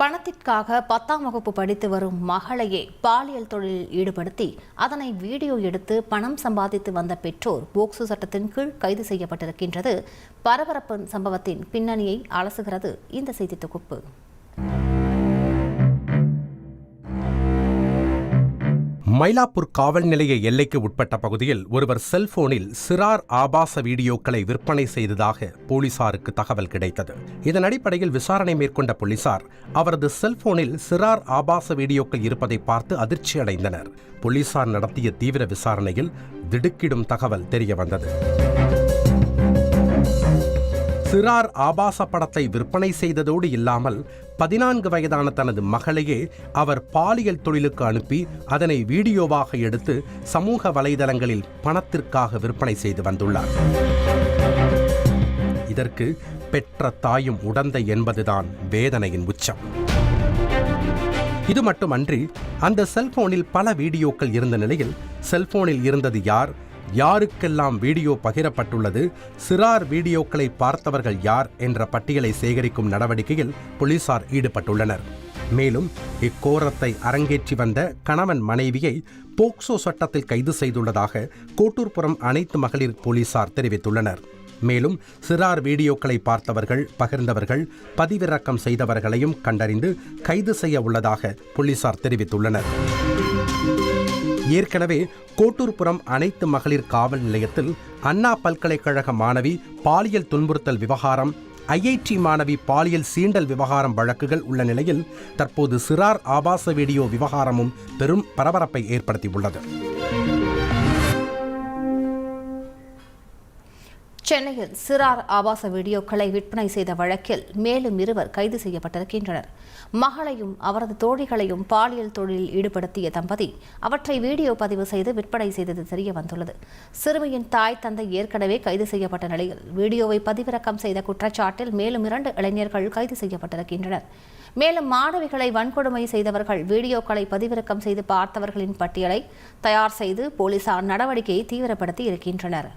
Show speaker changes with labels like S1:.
S1: பணத்திற்காக பத்தாம் வகுப்பு படித்து வரும் மகளையே பாலியல் தொழிலில் ஈடுபடுத்தி அதனை வீடியோ எடுத்து பணம் சம்பாதித்து வந்த பெற்றோர் போக்சோ சட்டத்தின் கீழ் கைது செய்யப்பட்டிருக்கின்றது. பரபரப்பு சம்பவத்தின் பின்னணியை அலசுகிறது இந்த செய்தி தொகுப்பு.
S2: மயிலாப்பூர் காவல் நிலைய எல்லைக்கு உட்பட்ட பகுதியில் ஒருவர் செல்போனில் சிறார் ஆபாச வீடியோக்களை விற்பனை செய்ததாக போலீசாருக்கு தகவல் கிடைத்தது. இதன் அடிப்படையில் விசாரணை மேற்கொண்ட போலீசார் அவரது செல்போனில் சிறார் ஆபாச வீடியோக்கள் இருப்பதை பார்த்து அதிர்ச்சி அடைந்தனர் போலீசார் நடத்திய தீவிர விசாரணையில் திடுக்கிடும் தகவல் தெரியவந்தது. சிறார் ஆபாச படத்தை விற்பனை செய்ததோடு இல்லாமல் பதினான்கு வயதான தனது மகளையே அவர் பாலியல் தொழிலுக்கு அனுப்பி அதனை வீடியோவாக எடுத்து சமூக வலைதளங்களில் பணத்திற்காக விற்பனை செய்து வந்துள்ளார். இதற்கு பெற்ற தாயும் உடந்தை என்பதுதான் வேதனையின் உச்சம். இது மட்டுமன்றி அந்த செல்போனில் பல வீடியோக்கள் இருந்த நிலையில் செல்போனில் இருந்தது யார்? யாருக்கெல்லாம் வீடியோ பகிரப்பட்டுள்ளது சிறார் வீடியோக்களை பார்த்தவர்கள் யார் என்ற பட்டியலை சேகரிக்கும் நடவடிக்கையில் போலீசார் ஈடுபட்டுள்ளனர். மேலும் இக்கோரத்தை அரங்கேற்றி வந்த கணவன் மனைவியை போக்சோ சட்டத்தில் கைது செய்துள்ளதாக கோட்டூர்புரம் அனைத்து மகளிர் போலீசார் தெரிவித்துள்ளனர். மேலும் சிறார் வீடியோக்களை பார்த்தவர்கள் பகிர்ந்தவர்கள் பதிவிறக்கம் செய்தவர்களையும் கண்டறிந்து கைது செய்ய உள்ளதாக போலீசார் தெரிவித்துள்ளனர். ஏற்கனவே கோட்டூர்புரம் அனைத்து மகளிர் காவல் நிலையத்தில் அண்ணா பல்கலைக்கழக மாணவி பாலியல் துன்புறுத்தல் விவகாரம் ஐஐடி மாணவி பாலியல் சீண்டல் விவகாரம் வழக்குகள் உள்ள நிலையில் தற்போது சிறார் ஆபாச வீடியோ விவகாரமும் பெரும் பரபரப்பை ஏற்படுத்தியுள்ளது.
S1: சென்னையில் சிறார் ஆபாச வீடியோக்களை விற்பனை செய்த வழக்கில் மேலும் இருவர் கைது செய்யப்பட்டிருக்கின்றனர். மகளையும் அவரது தோழிகளையும் பாலியல் தொழிலில் ஈடுபடுத்திய தம்பதி அவற்றை வீடியோ பதிவு செய்து விற்பனை செய்தது தெரிய வந்துள்ளது. சிறுமியின் தாய் தந்தை ஏற்கனவே கைது செய்யப்பட்ட நிலையில் வீடியோவை பதிவிறக்கம் செய்த குற்றச்சாட்டில் மேலும் இரண்டு இளைஞர்கள் கைது செய்யப்பட்டிருக்கின்றனர். மேலும் மாணவிகளை வன்கொடுமை செய்தவர்கள் வீடியோக்களை பதிவிறக்கம் செய்து பார்த்தவர்களின் பட்டியலை தயார் செய்து போலீசார் நடவடிக்கையை தீவிரப்படுத்தி இருக்கின்றனர்.